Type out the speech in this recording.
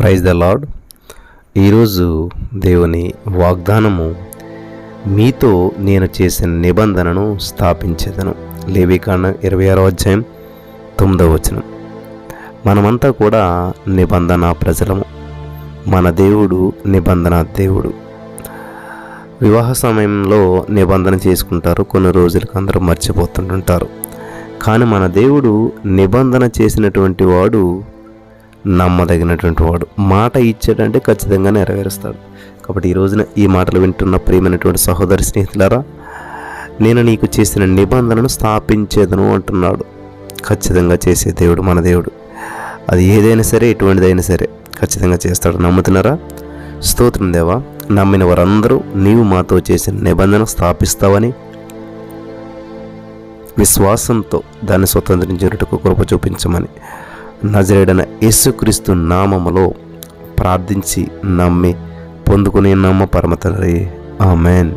Praise the lord. ఈరోజు దేవుని వాగ్దానము మీతో నేను చేసిన నిబంధనను స్థాపించేదను. లేవికాండ ఇరవై ఆరో అధ్యాయం తొమ్మిదవ వచనం. మనమంతా కూడా నిబంధన ప్రజలము. మన దేవుడు నిబంధన దేవుడు. వివాహ సమయంలో నిబంధన చేసుకుంటారు. కొన్ని రోజులకు అందరూ మర్చిపోతుంటుంటారు. కానీ మన దేవుడు నిబంధన చేసినటువంటి వాడు నమ్మదగినటువంటి వాడు. మాట ఇచ్చాడంటే ఖచ్చితంగా నెరవేరుస్తాడు. కాబట్టి ఈ రోజున ఈ మాటలు వింటున్న ప్రియమైనటువంటి సహోదరి స్నేహితులారా నేను నీకు చేసిన నిబంధనను స్థాపించేదను అంటున్నాడు. ఖచ్చితంగా చేసే దేవుడు మన దేవుడు. అది ఏదైనా సరే ఎటువంటిదైనా సరే ఖచ్చితంగా చేస్తాడు. నమ్ముతున్నారా? స్తోత్రం దేవా నమ్మిన వారందరూ నీవు మాతో చేసిన నిబంధన స్థాపిస్తావని విశ్వాసంతో దాన్ని స్వతంత్రించినట్టుకు కృప చూపించమని. నజరేడన యేసుక్రీస్తు నామములో ప్రార్థించి నమ్మి పొందుకునే నమ్మ పరమ తండ్రి. ఆమెన్.